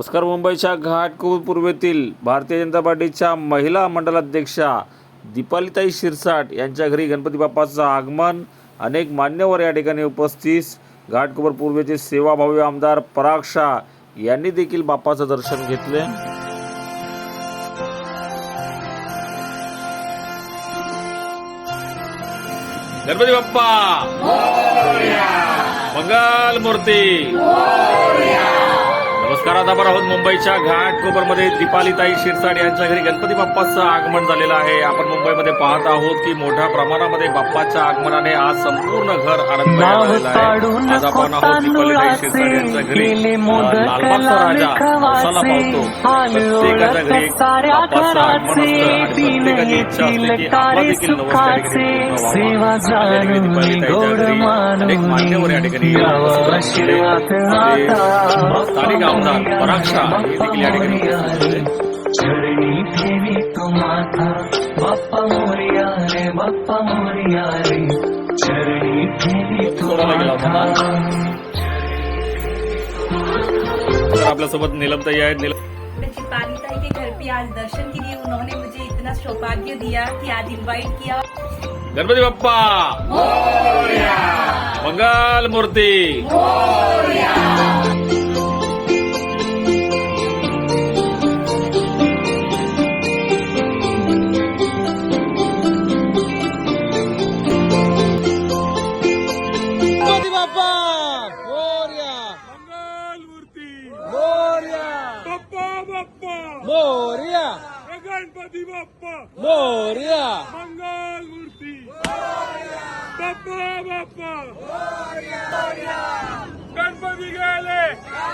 नमस्कार मुंबईच्या घाटकोपर पूर्वेतील भारतीय जनता पार्टीच्या महिला मंडलाध्यक्षा दीपालिताई शिरसाट यांच्या घरी गणपती बाप्पाचं आगमन. अनेक मान्यवर या ठिकाणी उपस्थित. घाटकोपर पूर्वेचे सेवाभावी आमदार पराग शाह यांनी देखील बाप्पाचं दर्शन घेतले. गणपती बाप्पा! मंगल मूर्ती! नमस्कार आता आपण आहोत मुंबईच्या घाटकोपरमध्ये दीपालीताई शिरसाट यांच्या घरी. गणपती बाप्पाचं आगमन झालेलं आहे. आपण मुंबईमध्ये पाहत आहोत की मोठ्या प्रमाणामध्ये बाप्पाच्या आगमनाने आज संपूर्ण घर आनंद आज आपण आहोत दीपालीताई शिरसाट यांच्या घरी. लालबागचा राजा पावसाला पावतो प्रत्येकाच्या घरी बाप्पाचं आगमन असतं. आणि प्रत्येकाची इच्छा असते की देखील अनेक मान्यवर या ठिकाणी स्थानिक आमदार पराग शाह हे देखील या ठिकाणी उपस्थित होते. चरणी ठेवी तो माथा. बाप्पा मोरिया रे बाप्पा मोरिया रे. चरणी ठेवी तो सोडायला गेला होता ना? माथा तर आपल्यासोबत नीलमताई आहेत. नीलम के घर पे आज दर्शन के लिए उन्होंने मुझे इतना सौभाग्य दिया कि आज इनवाइट किया। गणपती बाप्पा! मंगल मूर्ती! मोर्या. गणपती बाप्पा. मोर्या. मंगल मूर्ती. बाप्पा बाप्पा. गणपती गेले.